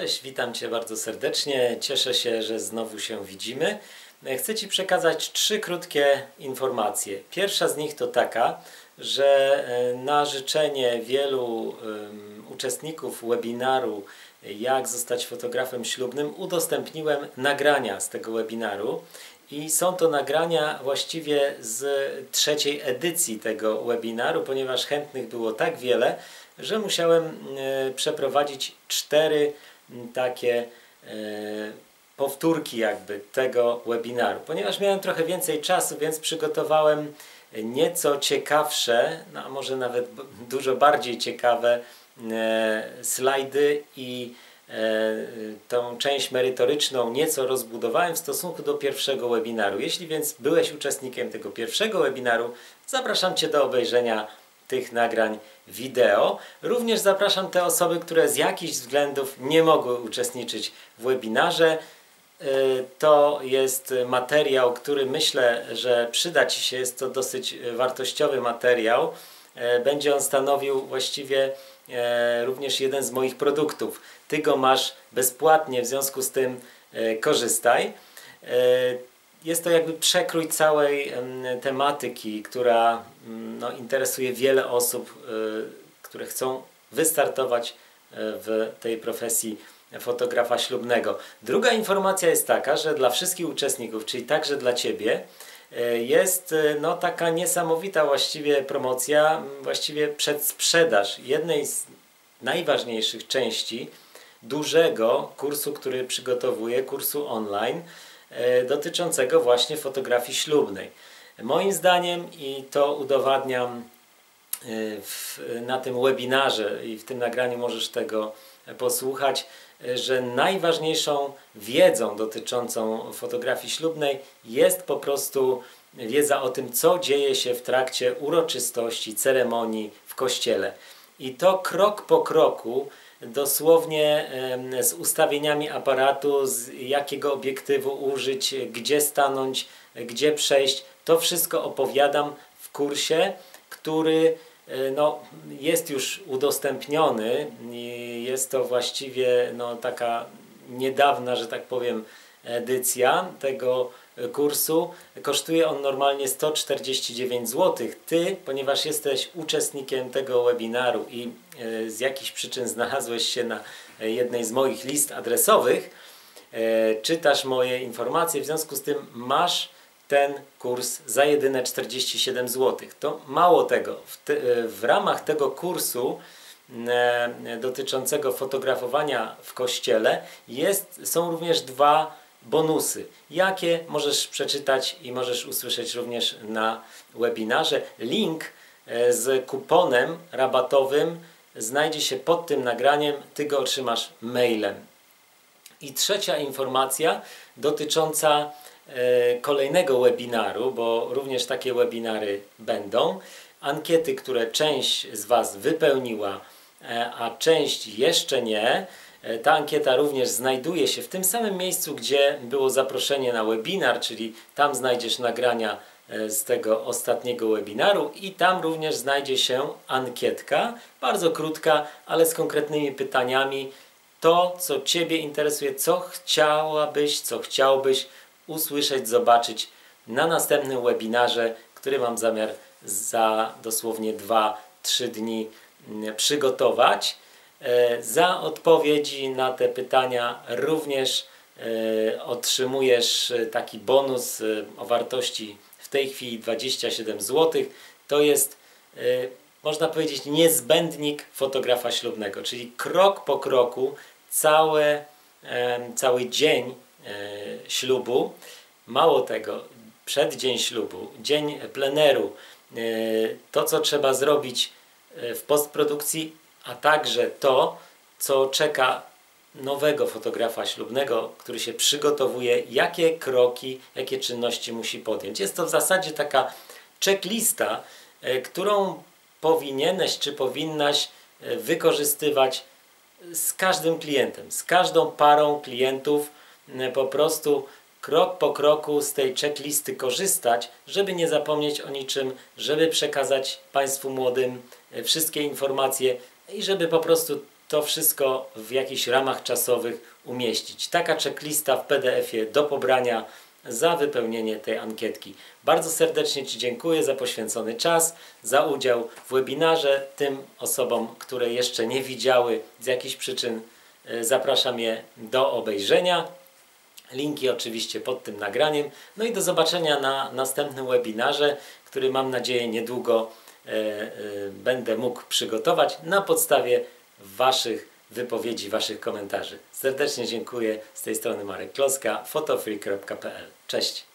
Cześć, witam Cię bardzo serdecznie. Cieszę się, że znowu się widzimy. Chcę Ci przekazać trzy krótkie informacje. Pierwsza z nich to taka, że e, na życzenie wielu um, uczestników webinaru Jak zostać fotografem ślubnym udostępniłem nagrania z tego webinaru i są to nagrania właściwie z trzeciej edycji tego webinaru, ponieważ chętnych było tak wiele, że musiałem e, przeprowadzić cztery takie e, powtórki jakby tego webinaru. Ponieważ miałem trochę więcej czasu, więc przygotowałem nieco ciekawsze, no a może nawet dużo bardziej ciekawe e, slajdy i tą część merytoryczną nieco rozbudowałem w stosunku do pierwszego webinaru. Jeśli więc byłeś uczestnikiem tego pierwszego webinaru, zapraszam Cię do obejrzenia tych nagrań wideo. Również zapraszam te osoby, które z jakichś względów nie mogły uczestniczyć w webinarze. Y, to jest materiał, który myślę, że przyda Ci się. Jest to dosyć wartościowy materiał. Y, będzie on stanowił właściwie y, również jeden z moich produktów. Ty go masz bezpłatnie, w związku z tym korzystaj jest to jakby przekrój całej tematyki, która mm, no, interesuje wiele osób, y, które chcą wystartować y, w tej profesji fotografa ślubnego. Druga informacja jest taka, że dla wszystkich uczestników, czyli także dla Ciebie, y, jest no, taka niesamowita właściwie promocja, właściwie przedsprzedaż jednej z najważniejszych części dużego kursu, który przygotowuję, kursu online, dotyczącego właśnie fotografii ślubnej. Moim zdaniem, i to udowadniam e, w, na tym webinarze i w tym nagraniu możesz tego posłuchać, e, że najważniejszą wiedzą dotyczącą fotografii ślubnej jest po prostu wiedza o tym, co dzieje się w trakcie uroczystości, ceremonii w kościele. I to krok po kroku dosłownie z ustawieniami aparatu, z jakiego obiektywu użyć, gdzie stanąć, gdzie przejść. To wszystko opowiadam w kursie, który e, no, jest już udostępniony. Jest to właściwie no, taka niedawna, że tak powiem, edycja tego kursu. Kosztuje on normalnie 149 zł. Ty, ponieważ jesteś uczestnikiem tego webinaru i e, z jakichś przyczyn znalazłeś się na jednej z moich list adresowych, e, czytasz moje informacje, w związku z tym masz ten kurs za jedyne 47 zł. To mało tego, w, te, w ramach tego kursu e, dotyczącego fotografowania w kościele jest, są również dwa bonusy. Jakie możesz przeczytać i możesz usłyszeć również na webinarze. Link e, z kuponem rabatowym znajdzie się pod tym nagraniem. Ty go otrzymasz mailem. I trzecia informacja dotycząca e, kolejnego webinaru, bo również takie webinary będą. Ankiety, które część z Was wypełniła, e, a część jeszcze nie, ta ankieta również znajduje się w tym samym miejscu, gdzie było zaproszenie na webinar, czyli tam znajdziesz nagrania e, z tego ostatniego webinaru i tam również znajdzie się ankietka, bardzo krótka, ale z konkretnymi pytaniami. To, co Ciebie interesuje, co chciałabyś, co chciałbyś usłyszeć, zobaczyć na następnym webinarze, który mam zamiar za dosłownie 2-3 dni mm, przygotować. E, za odpowiedzi na te pytania również e, otrzymujesz e, taki bonus o wartości w tej chwili 27 zł. To jest, można powiedzieć, niezbędnik fotografa ślubnego, czyli krok po kroku całe, cały dzień ślubu. Mało tego, przed dzień ślubu, dzień pleneru, to co trzeba zrobić w postprodukcji a także to, co czeka nowego fotografa ślubnego, który się przygotowuje, jakie kroki, jakie czynności musi podjąć. Jest to w zasadzie taka checklista, e, którą powinieneś czy powinnaś e, wykorzystywać z każdym klientem, z każdą parą klientów, e, po prostu krok po kroku z tej checklisty korzystać, żeby nie zapomnieć o niczym, żeby przekazać Państwu młodym wszystkie informacje, i żeby po prostu to wszystko w jakichś ramach czasowych umieścić. Taka checklista w PDF-ie do pobrania za wypełnienie tej ankietki. Bardzo serdecznie Ci dziękuję za poświęcony czas, za udział w webinarze. Tym osobom, które jeszcze nie widziały z jakichś przyczyn, e, zapraszam je do obejrzenia. Linki oczywiście pod tym nagraniem. No i do zobaczenia na następnym webinarze, który mam nadzieję niedługo będę mógł przygotować na podstawie Waszych wypowiedzi, Waszych komentarzy. Serdecznie dziękuję. Z tej strony Marek Kloska, fotofree.pl. Cześć!